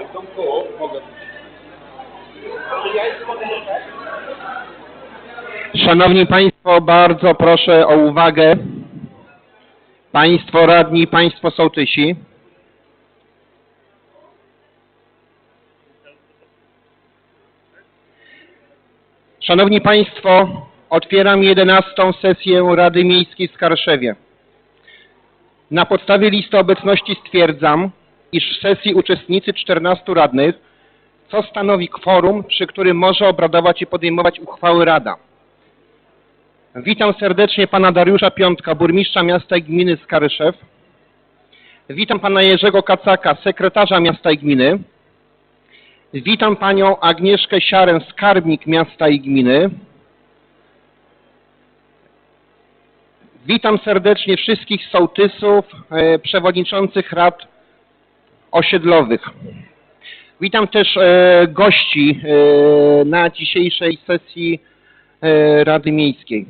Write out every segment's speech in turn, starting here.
Então, coloco, Szanowni Państwo, bardzo proszę o uwagę. Państwo radni, Państwo sołtysi. Szanowni Państwo, otwieram 11 sesję Rady Miejskiej w Skarszewie. Na podstawie listy obecności stwierdzam, iż w sesji uczestniczy 14 radnych, co stanowi kworum, przy którym może obradować i podejmować uchwały Rada. Witam serdecznie pana Dariusza Piątka, burmistrza miasta i gminy Skaryszew. Witam pana Jerzego Kacaka, sekretarza miasta i gminy. Witam panią Agnieszkę Siarę, skarbnik miasta i gminy. Witam serdecznie wszystkich sołtysów, e, przewodniczących rad osiedlowych. Witam też e, gości e, na dzisiejszej sesji Rady Miejskiej.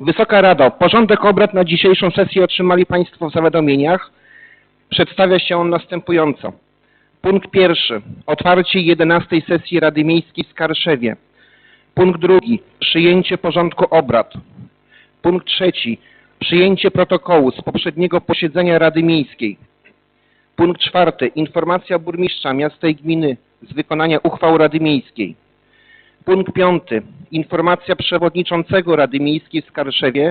Wysoka Rado, porządek obrad na dzisiejszą sesję otrzymali Państwo w zawiadomieniach. Przedstawia się on następująco. Punkt pierwszy. Otwarcie 11 sesji Rady Miejskiej w Skarszewie. Punkt drugi. Przyjęcie porządku obrad. Punkt trzeci. Przyjęcie protokołu z poprzedniego posiedzenia Rady Miejskiej. Punkt czwarty. Informacja burmistrza miasta i gminy z wykonania uchwał Rady Miejskiej. Punkt piąty. Informacja przewodniczącego Rady Miejskiej w Skarszewie